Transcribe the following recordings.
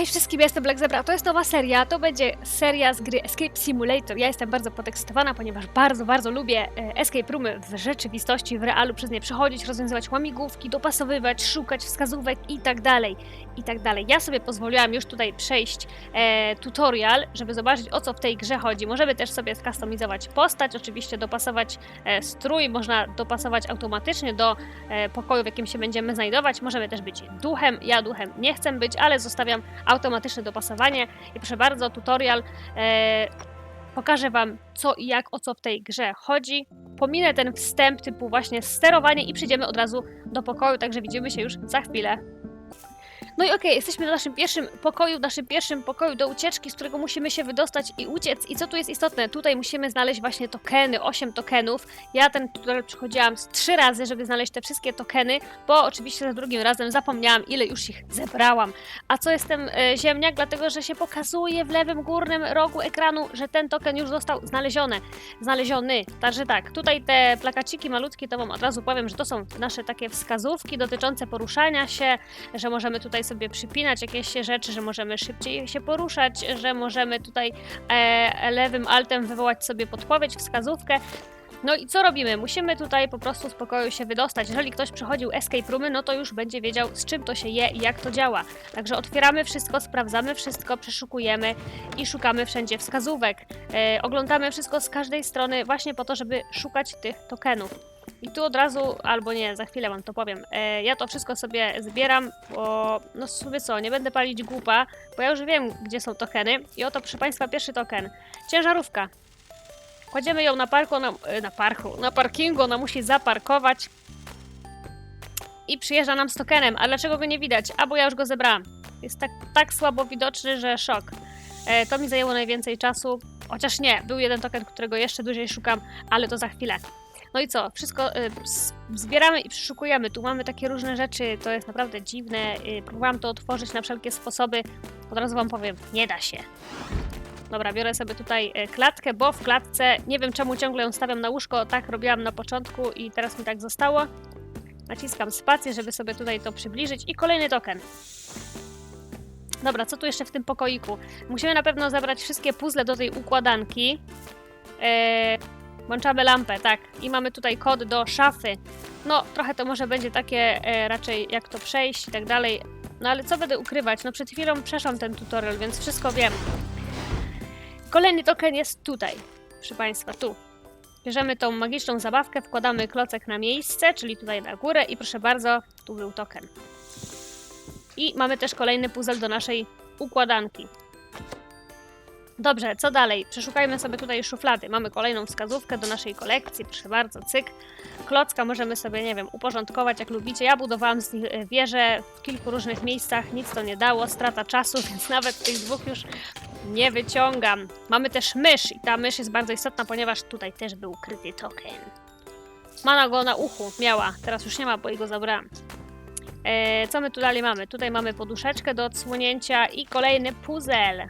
Hej wszystkim, jestem Black Zebra, to jest nowa seria, to będzie seria z gry Escape Simulator. Ja jestem bardzo podekscytowana, ponieważ bardzo, bardzo lubię e, escape roomy w rzeczywistości, w realu, przez nie przechodzić, rozwiązywać łamigłówki, dopasowywać, szukać wskazówek i tak dalej, i tak dalej. Ja sobie pozwoliłam już tutaj przejść e, tutorial, żeby zobaczyć o co w tej grze chodzi. Możemy też sobie skustomizować postać, oczywiście dopasować e, strój, można dopasować automatycznie do e, pokoju, w jakim się będziemy znajdować. Możemy też być duchem, ja duchem nie chcę być, ale zostawiam automatyczne dopasowanie. I proszę bardzo, tutorial. E, pokażę Wam co i jak, o co w tej grze chodzi. Pominę ten wstęp typu właśnie sterowanie i przejdziemy od razu do pokoju, także widzimy się już za chwilę. No i okej, jesteśmy w naszym pierwszym pokoju, w naszym pierwszym pokoju do ucieczki, z którego musimy się wydostać i uciec. I co tu jest istotne? Tutaj musimy znaleźć właśnie tokeny, 8 tokenów. Ja ten tutorial przechodziłam trzy razy, żeby znaleźć te wszystkie tokeny, bo oczywiście za drugim razem zapomniałam, ile już ich zebrałam. A co jestem e, ziemniak? Dlatego, że się pokazuje w lewym górnym rogu ekranu, że ten token już został znaleziony. Znaleziony. Także tak, tutaj te plakaciki malutkie, to wam od razu powiem, że to są nasze takie wskazówki dotyczące poruszania się, że możemy tutaj sobie przypinać jakieś rzeczy, że możemy szybciej się poruszać, że możemy tutaj e, lewym altem wywołać sobie podpowiedź, wskazówkę. No i co robimy? Musimy tutaj po prostu z pokoju się wydostać. Jeżeli ktoś przechodził escape roomy, no to już będzie wiedział z czym to się je i jak to działa. Także otwieramy wszystko, sprawdzamy wszystko, przeszukujemy i szukamy wszędzie wskazówek. E, oglądamy wszystko z każdej strony właśnie po to, żeby szukać tych tokenów. I tu od razu, albo nie, za chwilę wam to powiem. E, ja to wszystko sobie zbieram, bo no sobie co, nie będę palić głupa, bo ja już wiem, gdzie są tokeny. I oto, proszę Państwa, pierwszy token. Ciężarówka. Kładziemy ją na parku, ona, e, na parku, na parkingu, ona musi zaparkować. I przyjeżdża nam z tokenem. A dlaczego go nie widać? A bo ja już go zebrałam. Jest tak, tak słabo widoczny, że szok. E, to mi zajęło najwięcej czasu. Chociaż nie, był jeden token, którego jeszcze dłużej szukam, ale to za chwilę. No i co? Wszystko y, zbieramy i przeszukujemy. Tu mamy takie różne rzeczy, to jest naprawdę dziwne. Y, próbowałam to otworzyć na wszelkie sposoby. Od razu wam powiem, nie da się. Dobra, biorę sobie tutaj y, klatkę, bo w klatce, nie wiem czemu ciągle ją stawiam na łóżko, tak robiłam na początku i teraz mi tak zostało. Naciskam spację, żeby sobie tutaj to przybliżyć i kolejny token. Dobra, co tu jeszcze w tym pokoiku? Musimy na pewno zabrać wszystkie puzzle do tej układanki. Eee, Włączamy lampę, tak. I mamy tutaj kod do szafy. No, trochę to może będzie takie e, raczej jak to przejść i tak dalej. No ale co będę ukrywać? No przed chwilą przeszłam ten tutorial, więc wszystko wiem. Kolejny token jest tutaj, proszę Państwa, tu. Bierzemy tą magiczną zabawkę, wkładamy klocek na miejsce, czyli tutaj na górę i proszę bardzo, tu był token. I mamy też kolejny puzzle do naszej układanki. Dobrze, co dalej? Przeszukajmy sobie tutaj szuflady. Mamy kolejną wskazówkę do naszej kolekcji, proszę bardzo, cyk. Klocka możemy sobie, nie wiem, uporządkować jak lubicie. Ja budowałam z nich e, wieże w kilku różnych miejscach, nic to nie dało, strata czasu, więc nawet tych dwóch już nie wyciągam. Mamy też mysz i ta mysz jest bardzo istotna, ponieważ tutaj też był ukryty token. Mana go na uchu, miała, teraz już nie ma, bo jej go zabrałam. E, co my tu dalej mamy? Tutaj mamy poduszeczkę do odsłonięcia i kolejny puzzle.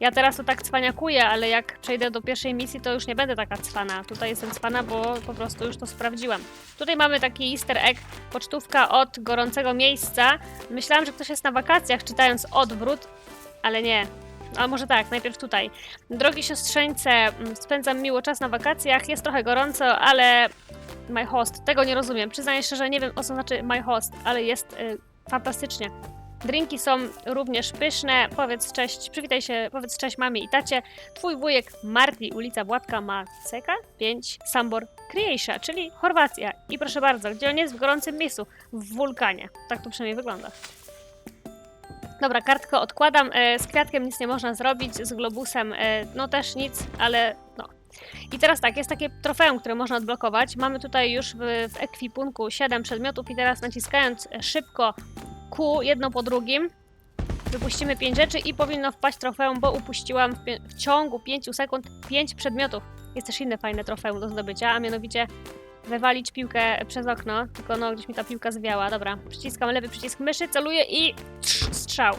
Ja teraz to tak cwaniakuję, ale jak przejdę do pierwszej misji, to już nie będę taka cwana. Tutaj jestem cwana, bo po prostu już to sprawdziłam. Tutaj mamy taki easter egg, pocztówka od gorącego miejsca. Myślałam, że ktoś jest na wakacjach, czytając odwrót, ale nie. A może tak, najpierw tutaj. Drogi siostrzeńce, mm, spędzam miło czas na wakacjach, jest trochę gorąco, ale my host, tego nie rozumiem. Przyznaję szczerze, nie wiem o co znaczy my host, ale jest y, fantastycznie. Drinki są również pyszne. Powiedz cześć, przywitaj się, powiedz cześć mamie i tacie. Twój wujek Marti, ulica Władka Maceka 5, Sambor Croatia, czyli Chorwacja. I proszę bardzo, gdzie on jest? W gorącym miejscu, w wulkanie. Tak to przynajmniej wygląda. Dobra, kartkę odkładam. E, z kwiatkiem nic nie można zrobić, z globusem e, no też nic, ale no. I teraz tak, jest takie trofeum, które można odblokować. Mamy tutaj już w, w ekwipunku 7 przedmiotów i teraz naciskając szybko Q jedno po drugim. Wypuścimy 5 rzeczy i powinno wpaść trofeum, bo upuściłam w, w ciągu 5 sekund 5 przedmiotów. Jest też inne fajne trofeum do zdobycia, a mianowicie wywalić piłkę przez okno, tylko no gdzieś mi ta piłka zwiała. Dobra, przyciskam lewy przycisk myszy, celuję i trz, strzał.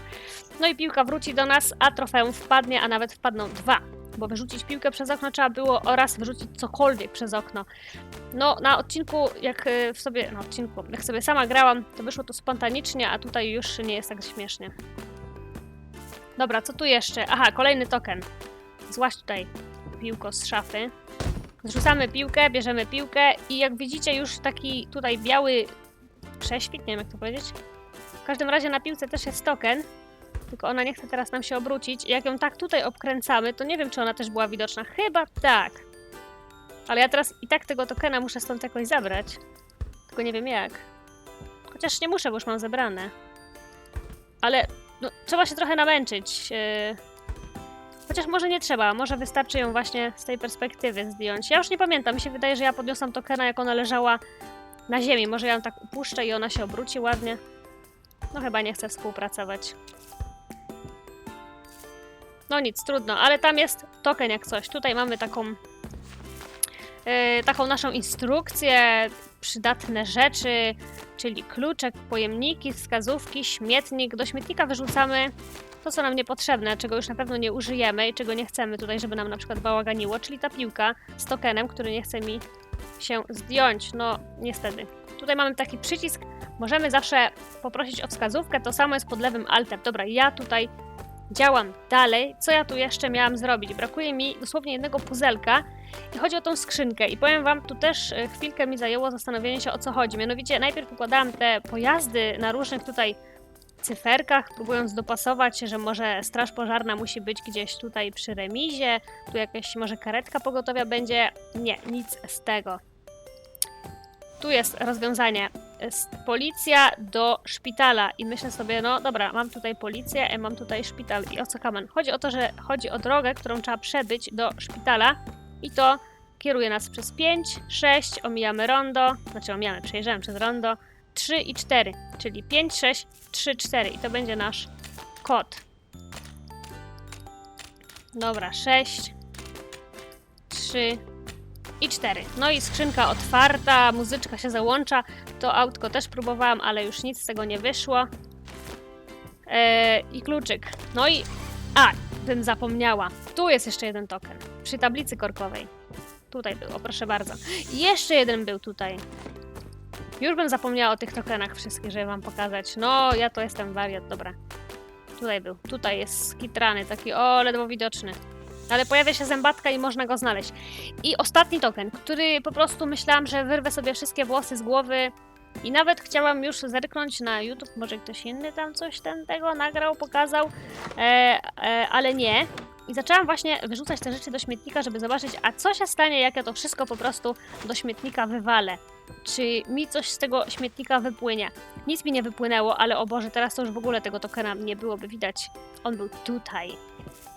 No i piłka wróci do nas, a trofeum wpadnie, a nawet wpadną dwa. Bo wyrzucić piłkę przez okno trzeba było oraz wyrzucić cokolwiek przez okno. No, na odcinku, jak y, w sobie, na odcinku, jak sobie sama grałam, to wyszło to spontanicznie, a tutaj już nie jest tak śmiesznie. Dobra, co tu jeszcze? Aha, kolejny token. Złaś tutaj piłko z szafy. Zrzucamy piłkę, bierzemy piłkę i jak widzicie już taki tutaj biały prześwit, nie wiem jak to powiedzieć. W każdym razie na piłce też jest token, tylko ona nie chce teraz nam się obrócić. Jak ją tak tutaj obkręcamy, to nie wiem czy ona też była widoczna. Chyba tak. Ale ja teraz i tak tego tokena muszę stąd jakoś zabrać. Tylko nie wiem jak. Chociaż nie muszę, bo już mam zebrane. Ale no, trzeba się trochę namęczyć. Yy... Chociaż może nie trzeba, może wystarczy ją właśnie z tej perspektywy zdjąć. Ja już nie pamiętam, mi się wydaje, że ja podniosłam tokena, jak ona leżała na ziemi. Może ja ją tak upuszczę i ona się obróci ładnie. No chyba nie chcę współpracować. No nic, trudno, ale tam jest token jak coś. Tutaj mamy taką yy, taką naszą instrukcję, przydatne rzeczy, czyli kluczek, pojemniki, wskazówki, śmietnik. Do śmietnika wyrzucamy to, co nam niepotrzebne, czego już na pewno nie użyjemy i czego nie chcemy tutaj, żeby nam na przykład bałaganiło, czyli ta piłka z tokenem, który nie chce mi się zdjąć. No, niestety. Tutaj mamy taki przycisk, możemy zawsze poprosić o wskazówkę, to samo jest pod lewym altem. Dobra, ja tutaj działam dalej. Co ja tu jeszcze miałam zrobić? Brakuje mi dosłownie jednego puzelka i chodzi o tą skrzynkę. I powiem wam, tu też e, chwilkę mi zajęło zastanowienie się o co chodzi. Mianowicie najpierw układałam te pojazdy na różnych tutaj cyferkach, próbując dopasować, że może straż pożarna musi być gdzieś tutaj przy remizie, tu jakaś może karetka pogotowia będzie. Nie, nic z tego. Tu jest rozwiązanie. Policja do szpitala i myślę sobie, no dobra, mam tutaj policję, a mam tutaj szpital i o co kamen? Chodzi o to, że chodzi o drogę, którą trzeba przebyć do szpitala i to kieruje nas przez 5, 6, omijamy rondo, znaczy omijamy, przejeżdżamy przez rondo, 3 i 4, czyli 5, 6, 3, 4 i to będzie nasz kod. Dobra, 6, 3 i 4. No i skrzynka otwarta, muzyczka się załącza. To autko też próbowałam, ale już nic z tego nie wyszło. Eee, I kluczyk. No i... A, bym zapomniała. Tu jest jeszcze jeden token. Przy tablicy korkowej. Tutaj było, proszę bardzo. I jeszcze jeden był tutaj. Już bym zapomniała o tych tokenach wszystkich, żeby wam pokazać. No, ja to jestem wariat, dobra. Tutaj był. Tutaj jest skitrany, taki o, ledwo widoczny. Ale pojawia się zębatka i można go znaleźć. I ostatni token, który po prostu myślałam, że wyrwę sobie wszystkie włosy z głowy. I nawet chciałam już zerknąć na YouTube, może ktoś inny tam coś ten tego nagrał, pokazał, e, e, ale nie. I zaczęłam właśnie wyrzucać te rzeczy do śmietnika, żeby zobaczyć, a co się stanie, jak ja to wszystko po prostu do śmietnika wywalę. Czy mi coś z tego śmietnika wypłynie? Nic mi nie wypłynęło, ale o Boże, teraz to już w ogóle tego tokena nie byłoby widać. On był tutaj.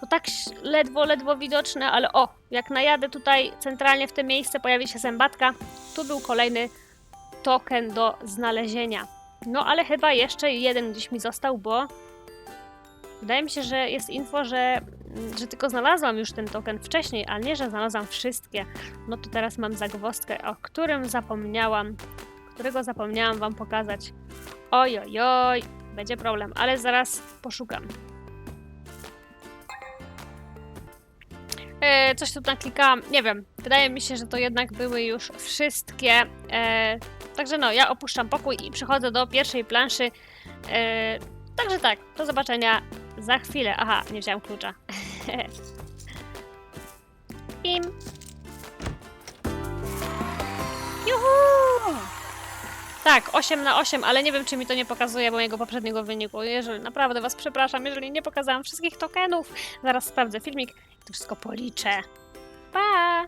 To tak ledwo, ledwo widoczne, ale o, jak najadę tutaj centralnie w to miejsce, pojawi się zębatka. Tu był kolejny token do znalezienia. No ale chyba jeszcze jeden gdzieś mi został, bo wydaje mi się, że jest info, że, że tylko znalazłam już ten token wcześniej, a nie, że znalazłam wszystkie. No to teraz mam zagwozdkę, o którym zapomniałam, którego zapomniałam wam pokazać. Oj, oj, oj, będzie problem, ale zaraz poszukam. E, coś tu naklikałam, nie wiem. Wydaje mi się, że to jednak były już wszystkie. E, także no, ja opuszczam pokój i przechodzę do pierwszej planszy. E, także tak, do zobaczenia za chwilę. Aha, nie wziąłem klucza. Pim. Juhu! Tak, 8 na 8, ale nie wiem, czy mi to nie pokazuje mojego poprzedniego wyniku. Jeżeli naprawdę was przepraszam, jeżeli nie pokazałam wszystkich tokenów. Zaraz sprawdzę filmik i to wszystko policzę. Pa!